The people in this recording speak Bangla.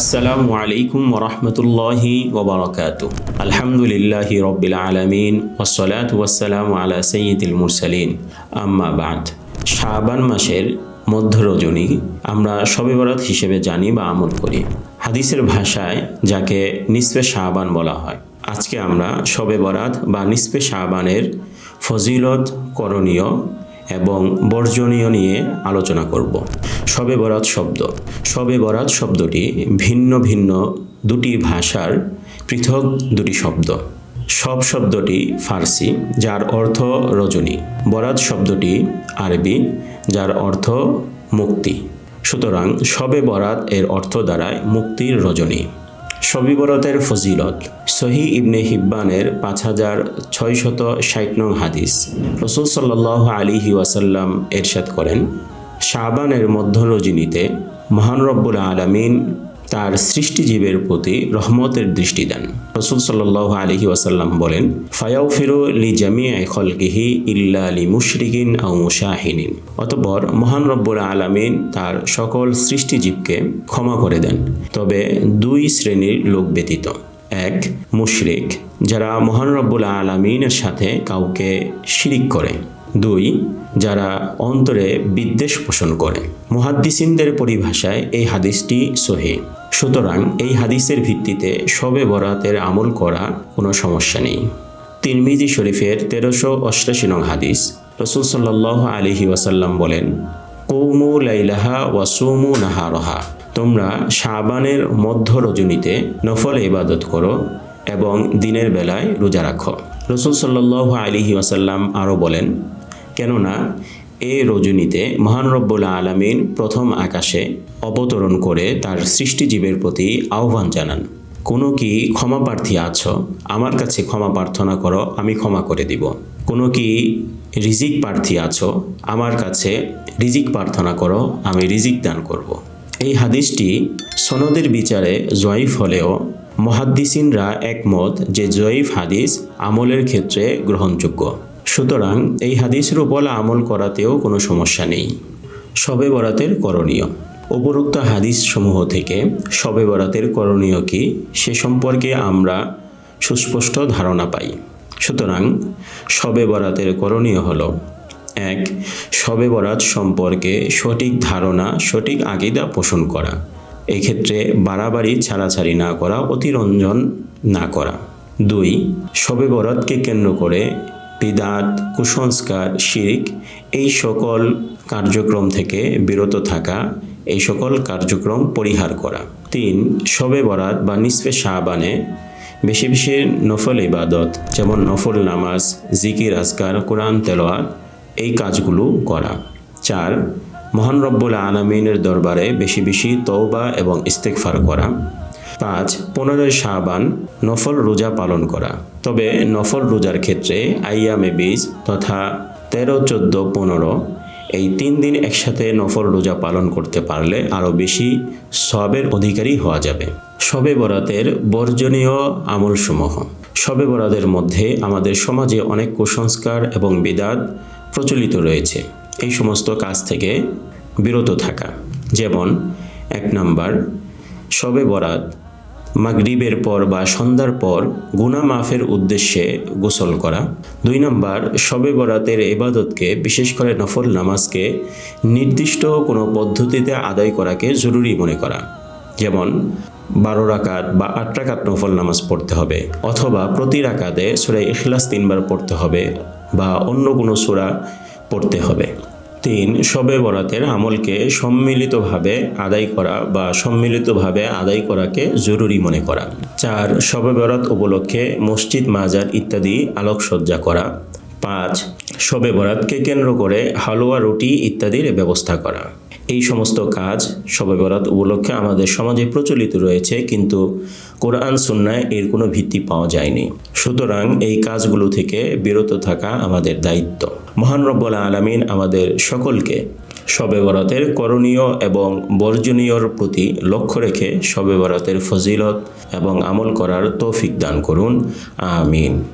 আসসালামু আলাইকুম ওরহমতুল্লাহি ওবরাকাত। আলহামদুলিল্লাহি রব্বিল আলমিন ওসলাত ওয়াসালাম আলা সৈয়দুল মুরসালিন। আম্মা বাদ। শাবান মাসের মধ্য রজনী আমরা শবে বরাত হিসেবে জানি বা আমল করি। হাদিসের ভাষায় যাকে নিসফে শাবান বলা হয়। আজকে আমরা শবে বরাত বা নিসফে শাবানের ফজিলত করণীয় এবং বর্জনীয় নিয়ে আলোচনা করব। শবে বরাত শব্দ। শবে বরাত শব্দটি ভিন্ন ভিন্ন দুটি ভাষার পৃথক দুটি শব্দ। সব শব্দটি ফার্সি, যার অর্থ রজনী। বরাত শব্দটি আরবি, যার অর্থ মুক্তি। সুতরাং শবে বরাত এর অর্থ দ্বারায় মুক্তির রজনী। শবি বরাতের ফজিলত। সহি ইবনে হিব্বানের পাঁচ হাজার ছয়শত ষাট নং হাদিস। রসুল সাল্লাহ আলী ওয়াসাল্লাম এরশাদ করেন শাহবানের মধ্য রজনীতে মহান রব্বুল আলমিন তার সৃষ্টিজীবের প্রতি রহমতের দৃষ্টি দেন। রসুল সাল্লাহ আলহি ওয়াসাল্লাম বলেন ফায়াউ ফিরো লি জামি খলকিহি ইল্লা লি মুশরিকিন আউ মুশাহিনিন অতপর মহান রব্বুল আলমিন তার সকল সৃষ্টিজীবকে ক্ষমা করে দেন। তবে দুই শ্রেণির লোক ব্যতীত, এক মুশরিক, যারা মহান রব্বুল আলমিনের সাথে কাউকে শিরিক করে। দুই, যারা অন্তরে বিদ্বেষ পোষণ করে। মুহাদ্দিসিনদের পরিভাষায় এই হাদিসটি সহি। সুতরাং এই হাদিসের ভিত্তিতে শবে বরাতের আমল করা কোনো সমস্যা নেই। তিরমিজি শরীফের তেরোশো অষ্টাশি নং হাদিস রসুল সাল্লাহ আলিহি ওয়াসাল্লাম বলেন, কৌমু লাইলাহা ওয়াসুমু নাহারহা। তোমরা শাবানের মধ্য রজনীতে নফল ইবাদত করো এবং দিনের বেলায় রোজা রাখো। রসুল সাল্লাহ আলিহি ওয়াসাল্লাম আরও বলেন, কেননা এ রজনীতে মহান রব্বুল আলমিন প্রথম আকাশে অবতরণ করে তার সৃষ্টিজীবের প্রতি আহ্বান জানান। কোনো কি ক্ষমা প্রার্থী আছো? আমার কাছে ক্ষমা প্রার্থনা করো, আমি ক্ষমা করে দিব। কোনো কি রিজিক প্রার্থী আছো? আমার কাছে রিজিক প্রার্থনা করো, আমি রিজিক দান করব। এই হাদিসটি সনদের বিচারে জয়ীফ হলেও মহাদ্দিসিনরা একমত যে জয়ীফ হাদিস আমলের ক্ষেত্রে গ্রহণযোগ্য। সুতরাং এই হাদিসের উপর আমল করাতেও কোনো সমস্যা নেই। শবে বরাতের করণীয়। উপরোক্ত হাদিস সমূহ থেকে শবে বরাতের করণীয় কি সে সম্পর্কে আমরা সুস্পষ্ট ধারণা পাই। সুতরাং শবে বরাতের করণীয় হল, এক শবে বরাত সম্পর্কে সঠিক ধারণা, সঠিক আকিদা পোষণ করা। এক্ষেত্রে বাড়াবাড়ি, ছাড়াছাড়ি না করা, অতিরঞ্জন না করা। দুই শবে বরাতকে কেন্দ্র করে বিদাত, কুসংস্কার, শিরিক এই সকল কার্যক্রম থেকে বিরত থাকা, এই সকল কার্যক্রম পরিহার করা। তিন, শবে বরাত বা নিসফে শাহবানে বেশি বেশি নফল ইবাদত, যেমন নফল নামাজ, জিকির, আজকার, কোরআন তেলোয়াত এই কাজগুলো করা। চার, মহান রব্বুল আলমিনের দরবারে বেশি বেশি তৌবা এবং ইস্তেকফার করা। পাঁচ, পনেরোই শাহবান নফল রোজা পালন করা। তবে নফল রোজার ক্ষেত্রে আইয়ামে বীজ তথা তেরো, চোদ্দ, পনেরো এই তিন দিন একসাথে নফল রোজা পালন করতে পারলে আরও বেশি সবের অধিকারী হওয়া যাবে। শবে বরাতের বর্জনীয় আমলসমূহ। শবে বরাতের মধ্যে আমাদের সমাজে অনেক কুসংস্কার এবং বিদাত প্রচলিত রয়েছে। এই সমস্ত কাজ থেকে বিরত থাকা। যেমন, এক নাম্বার শবে বরাত মাগরিবের পর বা সন্ধ্যার পর গুনা মাফের উদ্দেশ্যে গোসল করা। দুই নম্বর, শবে বরাতের এবাদতকে বিশেষ করে নফল নামাজকে, নির্দিষ্ট কোনো পদ্ধতিতে আদায় করাকে জরুরি মনে করা। যেমন, বারো রাকাত বা আট রাকাত নফল নামাজ পড়তে হবে, অথবা প্রতি রাকাতে সুরাই ইখলাস তিনবার পড়তে হবে বা অন্য কোনো সুরা পড়তে হবে। তিন শবে বরাতের আমলকে সম্মিলিতভাবে আদায় করা বা সম্মিলিতভাবে আদায় করাকে জরুরি মনে করা। চার শবে বরাত উপলক্ষে মসজিদ, মাজার ইত্যাদি আলোকসজ্জা করা। পাঁচ শবে বরাতকে কেন্দ্র করে হালুয়া, রুটি ইত্যাদির ব্যবস্থা করা। এই সমস্ত কাজ শবে বরাত উপলক্ষে আমাদের সমাজে প্রচলিত রয়েছে, কিন্তু কোরআন, সুন্নায় এর কোনো ভিত্তি পাওয়া যায়নি। সুতরাং এই কাজগুলো থেকে বিরত থাকা আমাদের দায়িত্ব। মহান রব্বুল আলমিন আমাদের সকলকে শবে বরাতের করণীয় এবং বর্জনীয়র প্রতি লক্ষ্য রেখে শবে বরাতের ফজিলত এবং আমল করার তৌফিক দান করুন। আমিন।